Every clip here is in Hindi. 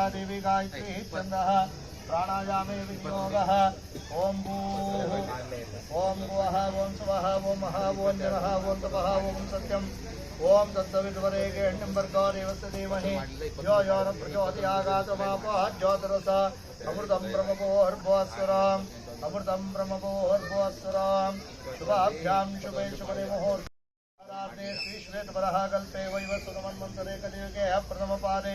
गायत्री छन्दः प्राणायामे विनियोगः ॐ भूः ॐ भुवः ॐ सुवः ॐ महः ॐ जनः ॐ तपः ॐ सत्यम् ॐ तत्सवितुर्वरेण्यं भर्गो देवस्य धीमहि यो यो न प्रचोदयागातमापः ज्योतिरस अमृतं ब्रह्मभोर्भुवस्वराम् अमृतं ब्रह्मभोर्भुवस्वराम् शुभाभ्यां शुभे शुभने मुहूर्ते श्रीश्वेतवरः कल्पे वैवस्वतमन्वन्तरे कलियुगे प्रथमपादे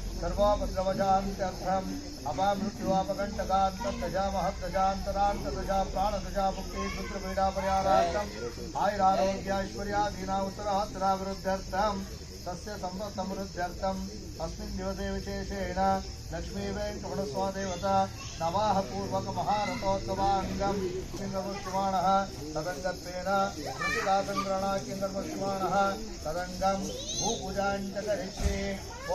सर्वोपद्रवजान्त्यर्थम् अपामृत्युवापकण्टकान्तजा महत्तजान्तरान्तजा प्राणतजा मुक्ति पुत्रपीडापरिहारार्थम् आयुरारोग्यैश्वर्यादीना उत्तरात्तरावृद्ध्यर्थम् तस्य सम्पत् समृद्ध्यर्थम् अस्मिन् दिवसे विशेषेण लक्ष्मी वेङ्कटस्वादेवता नवाः पूर्वकमहारथोत्सवाङ्गम् किङ्गमुष्यमाणः तदङ्गत्वेन कृतिदासङ्ग्रहणाकिङ्गमुष्यमाणः तदङ्गम् भूपूजाञ्च करिष्ये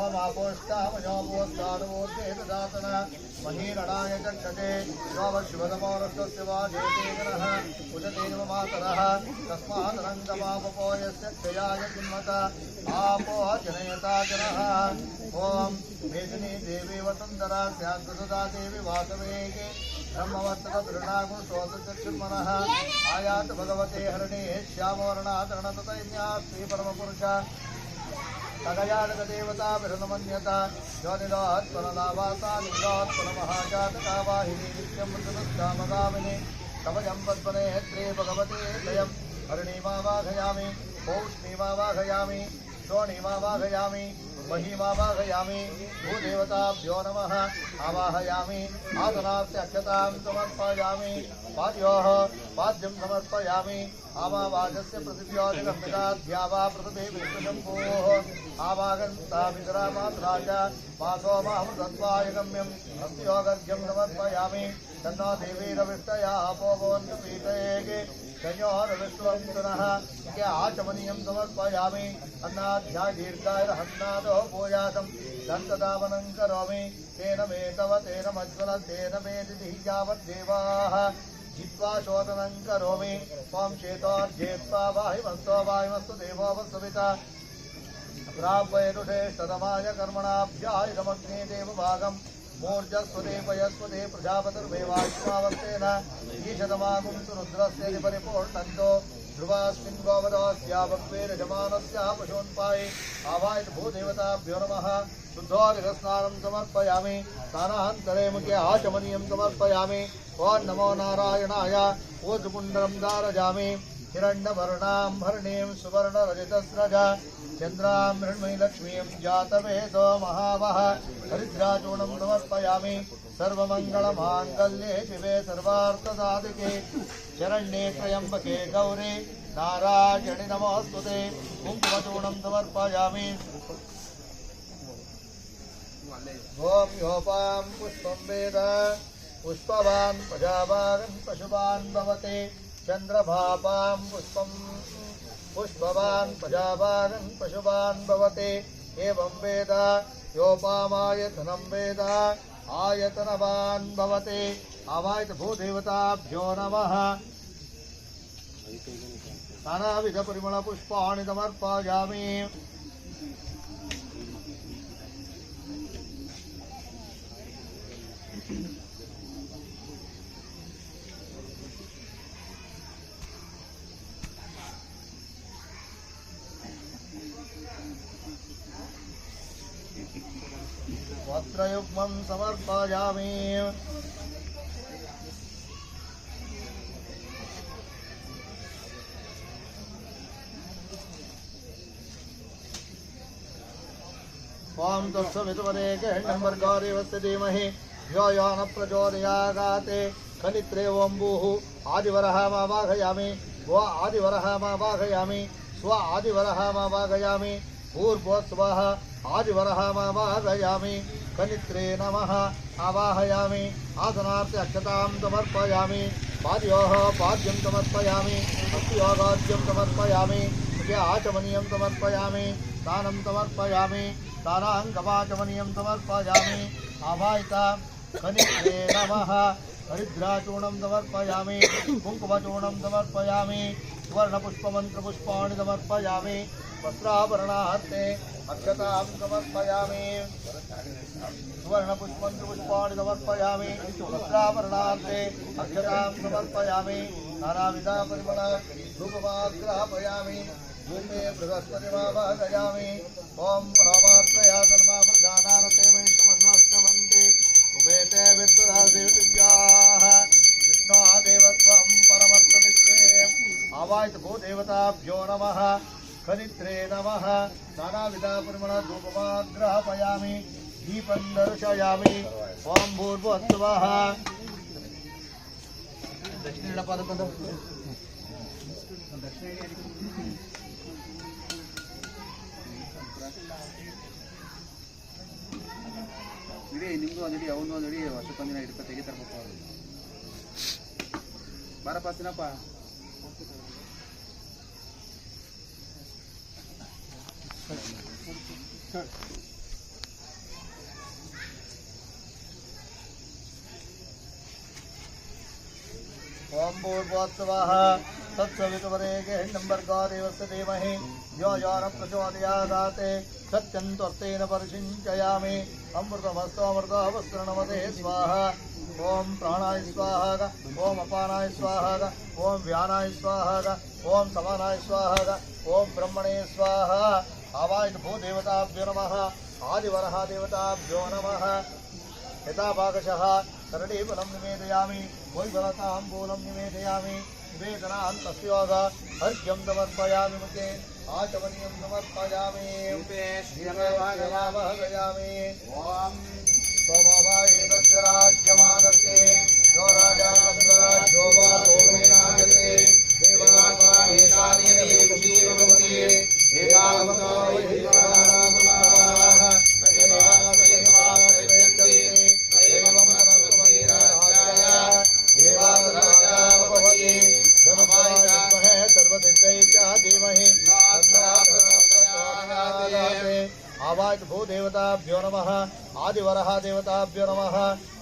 ओमापोष्टामयोपोत्सादवोद्वेददातन महीरणाय चक्षते योगशिवतमोरस्तस्य वा जेतेनः उदतेन मातरः तस्मादनङ्गमापपो यस्य क्षयाय किन्मत आपो जनयता जनः ॐ मेदिनी देवी वसुन्धरा स्याद्वसुधा देवी वासवेगे ब्रह्मवत्तकदृढागुणशोतचक्षुर्मनः आयात भगवते हरणे श्यामवर्णादरणततैन्या श्रीपरमपुरुष तगयानकदेवता विरनमन्यत ज्योतिदात्परलावासा निदात्परमहाजातकावाहिनी नित्यं मृतनुष्ठामगामिनि तवयं पद्मनेत्रे भगवते दयं हरिणीमावाघयामि पौष्णीमावाघयामि शोणीमावाघयामि महिमावाघयामि भूदेवताभ्यो नमः, आवाहयामि आसनास्य अक्षतां समर्पयामि पाद्योः पाद्यं समर्पयामि आमावाजस्य पृथिव्योदिगम्बिकाध्या वा पृथिवी विष्णुशम्भोः आवागन्तामितरामात्रा च मासोमाहमृतत्वाय गम्यम् अस्योगर्घ्यं समर्पयामि तन्नो देवीरविष्टया भवन्तु पीतयेगे संयोरविष्णुवन्तुनः क्या आचमनीयं समर्पयामि अन्नाध्या दीर्घायरहन्नादो भूयासं दन्तदावनं करोमि तेन मे तव तेन मज्ज्वल तेन मे दिधिः यावद्देवाः जित्वा शोधनं करोमि त्वं चेतोर्जेत्वा वाहिमस्तो वाहिमस्तु देवो वस्तुविता प्रापयनुषेष्टतमाय कर्मणाभ्यायुधमग्ने देवभागम् मूर्जस्वदे पयस्वदे प्रजापतिर्वेवाश्वावस्तेन ईशतमागुंसु रुद्रस्य परिपूर्णन्तो ध्रुवास्मिन् गोवदास्यावक्वेरजमानस्य पशून्पायि आवायत भूदेवताभ्यो नमः। शुद्धोदकस्नानं समर्पयामि। स्नानान्तरे मुखे आचमनीयं समर्पयामि। ॐ नमो नारायणाय ऊर्ध्वपुण्डरं धारयामि। हिरण्यवर्णां भरणीं सुवर्णरजतस्रज चन्द्रां मृण्मयी लक्ष्मीं जातवेदो महावः हरिद्राचूर्णं समर्पयामि सर्वमङ्गलमाङ्गल्ये शिवे सर्वार्थसाधिके। शरण्ये त्र्यम्बके गौरे, नारायणि नमोऽस्तुते कुङ्कुमचूर्णं समर्पयामि। ॐ योपां पुष्पं वेद, पुष्पवान् प्रजावान् पशुवान् भवते। चन्द्रभापां पुष्पं। पुष्पवान्, प्रजावान्, पशुवान् भवते। एवं वेद, योपामायतनं वेद, आयतनवान् भवते। आवायत भूदेवताभ्यो नमः। नानाविधपरिमलपुष्पाणि समर्पयामि समर्पयामि ॐ तत्सवितुवरेकेण्यम्बर्गादेवस्य धीमहि यो यो न प्रचोदयागाते खनित्रे ओम्बुः आदिवरः मावाहयामि वो आदिवरः मावाहयामि स्व आदिवरः मावाहयामि पूर्वोत्सवः आदिवरः मावाहयामि खनित्रे नमः आवाहयामि, आसनार्थे अक्षतां समर्पयामि, पादयोः पाद्यं समर्पयामि, भक्तियोगाद्यं समर्पयामि आचमनीयं समर्पयामि, दानं समर्पयामि, दानाङ्गमाचमनीयं समर्पयामि, आवाहिता खनित्रे नमः, हरिद्राचूर्णं समर्पयामि, कुङ्कुमचूर्णं समर्पयामि, सुवर्णपुष्पमन्त्रपुष्पाणि समर्पयामि, वस्त्राभरणार्थे अक्षतां समर्पयामि सुवर्णपुष्पमन्त्रपुष्पाणि समर्पयामि वस्त्राभरणार्थे अक्षतां समर्पयामि नानाविधपरिमळ धूपमाग्रापयामि धूपे बृहस्पतिमावाहयामि ॐ विष्णोदेवत्वं परमत्वमित्रे आवाहित भूदेवताभ्यो नमः। ಕಲಿತ್ರೆ ನಮಃ ನಾನಾವಿಧ ಪರಿಮಳ ಧೂಪಮಾಗ್ರಹಪಯಾಮಿ ದೀಪಂ ದರ್ಶಯಾಮಿ ಓಂ ಭೂರ್ಭು ಹತ್ತುವಹ ದಕ್ಷಿಣ ಪಾದ ಬಂದು ದಕ್ಷಿಣ ಇಡೀ ನಿಮ್ದು ಒಂದಿಡಿ ಅವನು ಒಂದಿಡಿ ವರ್ಷಕ್ಕೊಂದಿನ ಹಿಡ್ಕೊ ತೆಗಿತಾರಪ್ಪ ಬಾರಪ್ಪ, ತಿನ್ನಪ್ಪ. ॐ भूर्भुवत्सवः। तत्सवितुवरेगे हिण्डम्बर्गादेवस्य धीमहि। यो यो न प्रचोदयादाते। सत्यं त्वर्थेन परिषिञ्चयामि अमृतमस्तमृतवस्त्रणमते स्वाहा। ॐ प्राणाय स्वाहा। ॐ अपानाय स्वाहा। ॐ व्यानाय स्वाहा। ॐ समानाय स्वाहा। ॐ ब्रह्मणे स्वाहा। आवाहित भूदेवताभ्यो नमः। आदिवरः देवताभ्यो नमः। यथा भागशः करडीफलं निवेदयामि। वैफलताम्बूलं निवेदयामि। निवेदनान् तस्योग अर्घ्यं समर्पयामि मुखे। आचमनीयं समर्पयामि यो राजा वा सोमेनायते आवाज़ भूदेवताभ्यो नमः आदिवरः देवताभ्यो नमः।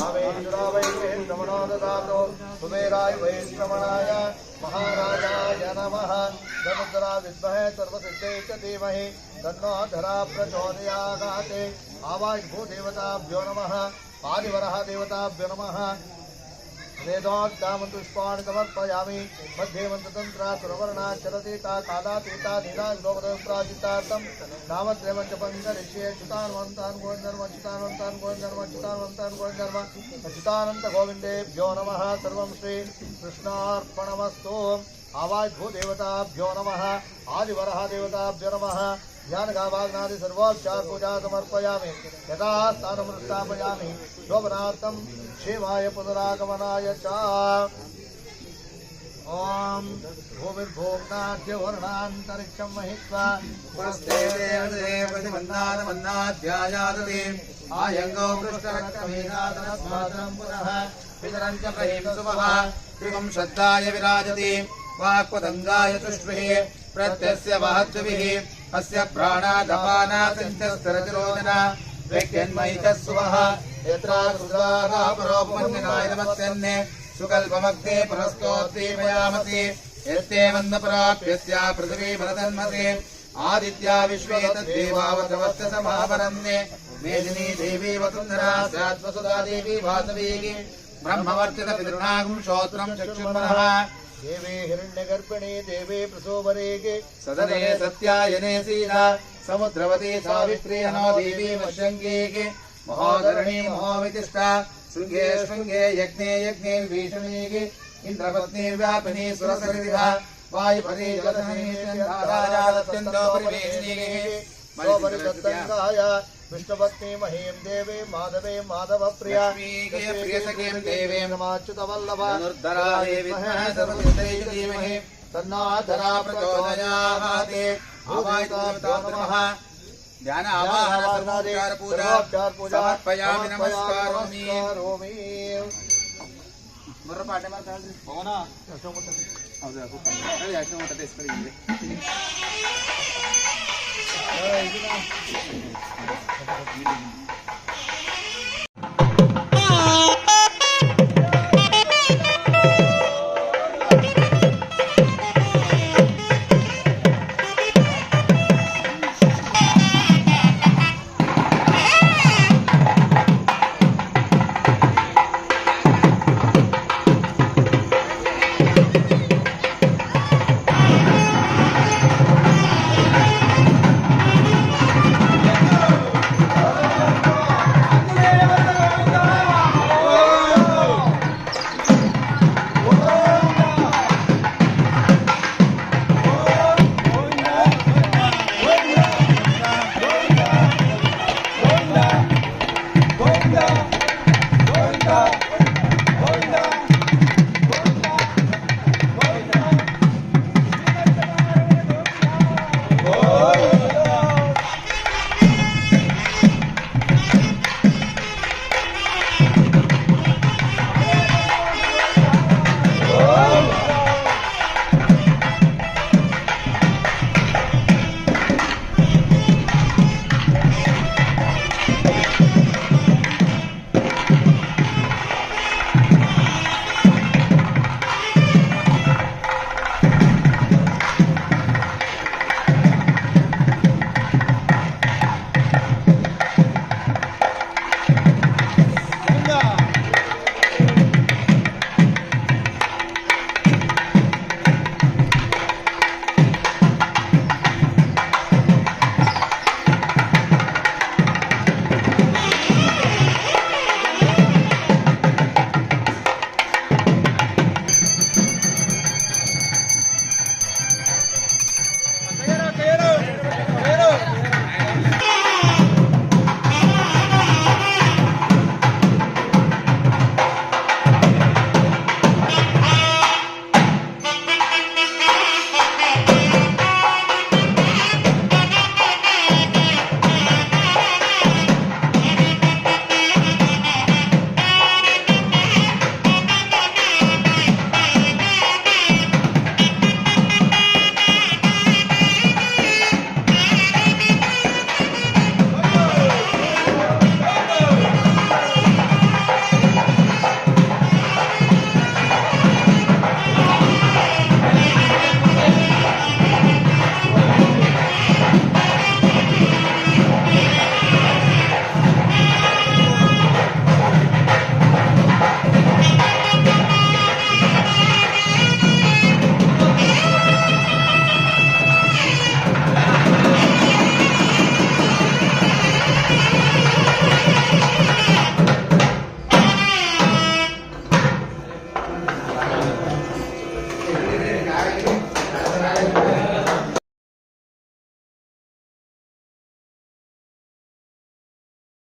कामेश्वरा वैदे श्रमणो ददातु कुबेराय वै श्रमणाय महाराजाय नमः। धनुधरा विद्महे सर्वसिद्धे धीमहि तन्नो धरा प्रचोदयागाते देवताभ्यो नमः। वेदोक्तामन्तुष्पाणि समर्पयामि मध्ये मन्त्रतन्त्रा सुरवर्णाक्षरतीता कालातीता नीलाग्लोकप्राजितार्थं नामत्रयमञ्च पञ्चरिष्ये अच्युतान्वन्तान् गोविन्दर्म अच्युतान्वन्तान् गोविन्दर्म अच्युतान्वन्तान् गोविन्दर्म अच्युतानन्त गोविन्देभ्यो नमः सर्वं देवताभ्यो नमः। ध्यानगाभाग्नादि सर्वोपचार पूजा समर्पयामि यथा स्थानं स्थापयामि शोभनार्थं पुनरागमनाय च। ॐ भूमिर्भोग्नाद्य वर्णान्तरिक्षं महित्वा पुरस्ते प्रतिबन्धानमन्नाध्यायादते। प्रत्यस्य महत्त्वभिः। अस्य प्राणादपानाचिन्त्यस्तरतिरोदना व्यक्त्यन्मयितः सुवः यत्र रुद्राः परोपमन्यनाय नमस्यन्ने सुकल्पमग्ने पुरस्तोत्तीमयामसि यत्ते मन्दपराप्यस्य पृथिवी भरतन्मते आदित्या विश्वे तद्देवावतवस्य समावरन्ने मेदिनी देवी वसुन्धरा स्यात्वसुधा देवी वासवीगी ब्रह्मवर्चित पितृणागं श्रोत्रं चक्षुर्मनः देवे हिरण्यगर्भिणी देवे प्रसोभरेगे। सदने सत्यायने सीता समुद्रवती सावित्री अनो देवी वशङ्गेगे महोदरणी महोवितिष्ठा शृङ्गे शृङ्गे यज्ञे यज्ञे भीषणेगे इन्द्रपत्नी व्यापिनी सुरसरिहा वायुपरी जलधनी सौवरिदत्तङ्गाय विष्णुपत्नी महीं देवी माधवे माधव प्रिया प्रियसखीं देवीं। नमाच्युतवल्लभ धीमहि तन्नाधरा प्रचोदयाते नमः ध्यान आवाहन पूजा समर्पयामि नमस्कारोमि। मर्र पाटे मारता है हो ना ऐसा मोटा अरे ऐसा मोटा टेस्ट करेंगे 哎，这个。